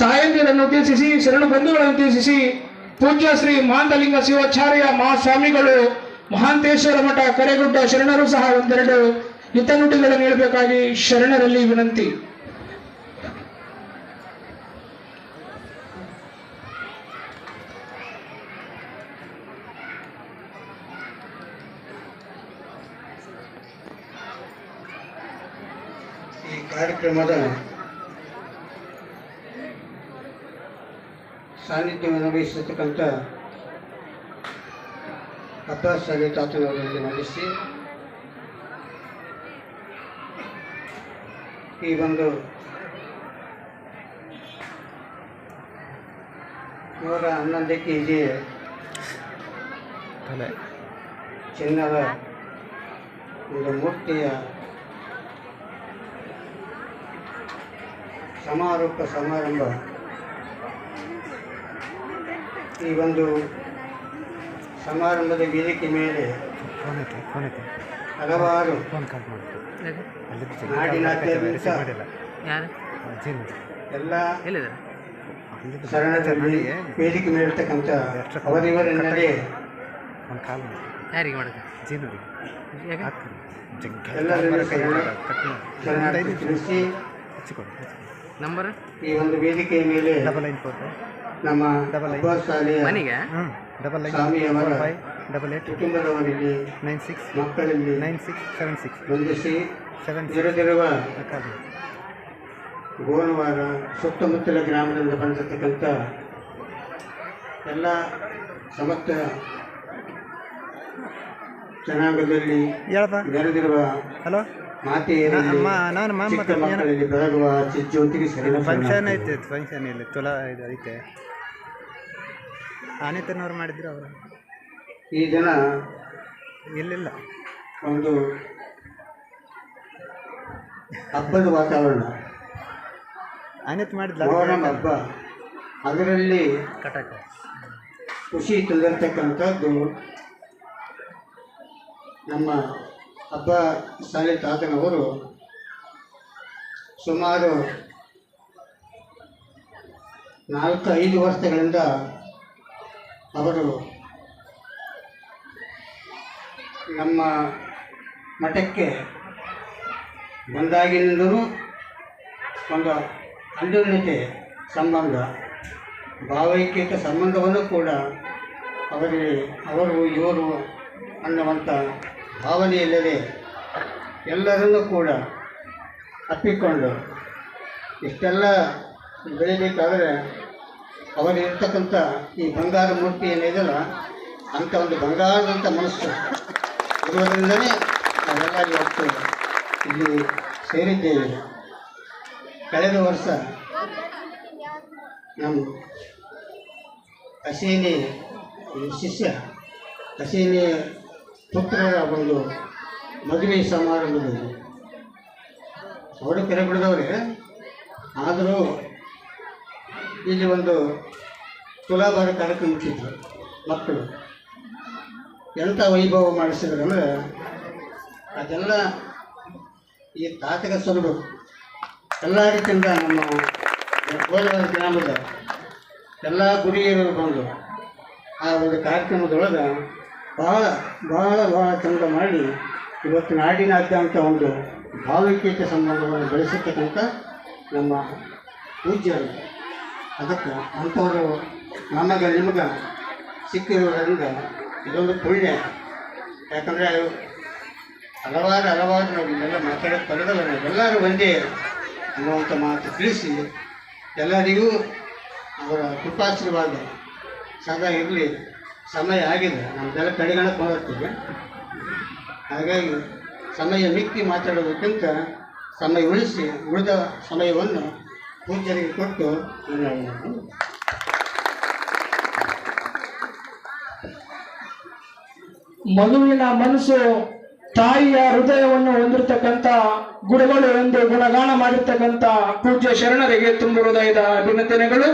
ತಾಯಂದಿರನ್ನು ಉದ್ದೇಶಿಸಿ ಶರಣ ಬಂಧುಗಳನ್ನು ಉದ್ದೇಶಿಸಿ ಪೂಜ್ಯ ಶ್ರೀ ಮಾಂತಲಿಂಗ ಶಿವಾಚಾರ್ಯ ಮಹಾಸ್ವಾಮಿಗಳು ಮಹಾಂತೇಶ್ವರ ಮಠ ಕರೆಗುಡ್ಡ ಶರಣರು ಸಹ ಒಂದೆರಡು ಹಿತನುಡಿಗಳನ್ನು ಹೇಳಬೇಕಾಗಿ ಶರಣರಲ್ಲಿ ವಿನಂತಿ. ಈ ಕಾರ್ಯಕ್ರಮದ ಸಾನ್ನಿಧ್ಯವನ್ನು ವಹಿಸತಕ್ಕಂಥ ಅಬ್ಬಾಸ್ ಅಲಿ ತಾತನವರಲ್ಲಿ ಮಂಡಿಸಿ ಈ ಒಂದು ನೂರ ಹನ್ನೊಂದು ಕೆ ಜಿ ಚಿನ್ನದ ಒಂದು ಮೂರ್ತಿಯ ಸಮಾರೋಪ ಸಮಾರಂಭ ಈ ಒಂದು ಸಮಾರಂಭದ ವೇದಿಕೆ ಮೇಲೆ ಹಲವಾರು ನಾಡಿನಾದ್ಯಂತ ಎಲ್ಲ ಶರಣರಲ್ಲಿ ವೇದಿಕೆ ಮೇಲಿರ್ತಕ್ಕಂಥ ಅವರಿವರನ್ನಲ್ಲಿ ಯಾರಿಗೆ ಮಾಡಿದೆ ಯಾಕೆ? ಎಲ್ಲರನ್ನೂ ಶರಣಾರ್ಥಿ ತಿಳಿಸಿ. ನಂಬರ್ ಈ ಒಂದು ವೇದಿಕೆಯ ಮೇಲೆ ಡಬಲ್ ನೈನ್ ಫೋರ್ ನಮ್ಮ ಮನೆಗೆ? ಹ್ಞೂ double eight five double eight ಕುಟುಂಬದವರಲ್ಲಿ nine six ಮಕ್ಕಳಲ್ಲಿ ನೈನ್ ಸಿಕ್ಸ್ ಸೆವೆನ್ ಸಿಕ್ಸ್ ಬಂಧಿಸಿ ಸೆವೆನ್ ಸಿಕ್ಸ್ ಗೋನವಾರ ಸುತ್ತಮುತ್ತಲ ಗ್ರಾಮದಿಂದ ಬಂದಿರತಕ್ಕಂಥ ಎಲ್ಲ ಸಮಸ್ತ ಜನಾಂಗದಲ್ಲಿ ಬೆರೆದಿರುವ ನೆರೆದಿರುವ ಹಲೋ? ನಾನು ಮಾಮ ಬೆಳಗುವ ಜ್ಯೋತಿಗೆ ಫಂಕ್ಷನ್. ಐತೆ ಫಂಕ್ಷನ್ ಇಲ್ಲಿ ತುಲಾ ಇದು ಐತೆ. ಆನಿತನವ್ರು ಮಾಡಿದ್ರು ಅವರು. ಈ ಜನ ಇಲ್ಲಿಲ್ಲ. ಒಂದು ಹಬ್ಬದ ವಾತಾವರಣ. ಆನೆತ್ ಮಾಡಿದ್ಲ? ಮೊಹರಂ ಹಬ್ಬ. ಅದರಲ್ಲಿ ಕಟಕ. ಖುಷಿ ತಂದಿರತಕ್ಕಂಥದ್ದು ನಮ್ಮ ಹಬ್ಬ ಶಾಲೆ ತಾತನವರು ಸುಮಾರು ನಾಲ್ಕು ಐದು ವರ್ಷಗಳಿಂದ ಅವರು ನಮ್ಮ ಮಠಕ್ಕೆ ಬಂದಾಗಿನಿಂದಲೂ ಒಂದು ಅನ್ಯೋನ್ಯತೆ ಸಂಬಂಧ, ಭಾವೈಕ್ಯತೆ ಸಂಬಂಧವನ್ನು ಕೂಡ ಅವರಿಗೆ, ಅವರು, ಇವರು ಅನ್ನುವಂಥ ಭಾವನೆಯಿಲ್ಲದೆ ಎಲ್ಲರನ್ನೂ ಕೂಡ ಅಪ್ಪಿಕೊಂಡು ಇಷ್ಟೆಲ್ಲ ಬೆಳಿಬೇಕಾದರೆ ಅವರಿರ್ತಕ್ಕಂಥ ಈ ಬಂಗಾರ ಮೂರ್ತಿ ಏನಿದೆಯಲ್ಲ ಅಂಥ ಒಂದು ಬಂಗಾರದಂಥ ಮನಸ್ಸು. ಇರುವುದರಿಂದನೇ ನಾವೆಲ್ಲ ಇವತ್ತು ಇಲ್ಲಿ ಸೇರಿದ್ದೇವೆ. ಕಳೆದ ವರ್ಷ ನಮ್ಮ ಕಸೇನಿ ಶಿಷ್ಯ ಕಸೇನಿ ಪುತ್ರರ ಒಂದು ಮದುವೆ ಸಮಾರಂಭದಲ್ಲಿ. ಅವರು ಕೆರೆಬಿಡಿದವ್ರೆ ಆದರೂ ಇಲ್ಲಿ ಒಂದು ತುಲಾಭಾರ ಕಾರ್ಯಕ್ರಮ ಇಟ್ಟಿದ್ರು ಮಕ್ಕಳು. ಎಂಥ ವೈಭವ ಮಾಡಿಸಿದ್ರಂದ್ರೆ ಅದೆಲ್ಲ ಈ ತಾತಕ ಸೊರಡು ಎಲ್ಲ ರೀತಿಯಿಂದ ನಮ್ಮ ಕೋಲಾರ ಗ್ರಾಮದ ಎಲ್ಲ ಗುರಿಯರು ಬಂದು ಆ ಒಂದು ಕಾರ್ಯಕ್ರಮದೊಳಗೆ ಭಾಳ ಭಾಳ ಭಾಳ ಚಂದ ಮಾಡಿ ಇವತ್ತು ನಾಡಿನಾದ್ಯಂತ ಒಂದು ಭಾವೈಕ್ಯತೆ ಸಂಬಂಧವನ್ನು ಬೆಳೆಸತಕ್ಕಂಥ ನಮ್ಮ ಪೂಜ್ಯರು. ಅದಕ್ಕೆ ಅಂಥವರು ನಮಗೆ, ನಿಮಗೆ ಸಿಕ್ಕಿರೋದ್ರಿಂದ ಇದೊಂದು ಪುಣ್ಯ. ಯಾಕಂದರೆ ಹಲವಾರು ಹಲವಾರು ನಾವು ಇಲ್ಲೆಲ್ಲ ಮಾತಾಡೋಕ್ಕೆ ಬರೋದಲ್ಲ ನಾವೆಲ್ಲರೂ ಒಂದೇ ಅನ್ನುವಂಥ ಮಾತು ತಿಳಿಸಿ ಎಲ್ಲರಿಗೂ ಅವರ ಕೃಪಾಶೀರ್ವಾದ ಸದಾ ಇರಲಿ. ಸಮಯ ಆಗಿದೆ. ನಮ್ಮದೆಲ್ಲ ಕಡೆಗಣಕ್ಕೆ ಹೋಗ್ತೀವಿ. ಹಾಗಾಗಿ ಸಮಯ ಮಿಕ್ಕಿ ಮಾತಾಡೋದಕ್ಕಿಂತ ಸಮಯ ಉಳಿಸಿ ಉಳಿದ ಸಮಯವನ್ನು ಪೂಜ್ಯರಿಗೆ ಕೊಟ್ಟು ಮಗುವಿನ ಮನಸ್ಸು ತಾಯಿಯ ಹೃದಯವನ್ನು ಹೊಂದಿರತಕ್ಕಂಥ ಗುರುಗಳು ಎಂದು ಗುಣಗಾನ ಮಾಡಿರ್ತಕ್ಕಂಥ ಪೂಜ್ಯ ಶರಣರಿಗೆ ತುಂಬ ಹೃದಯದ ಅಭಿನಂದನೆಗಳು.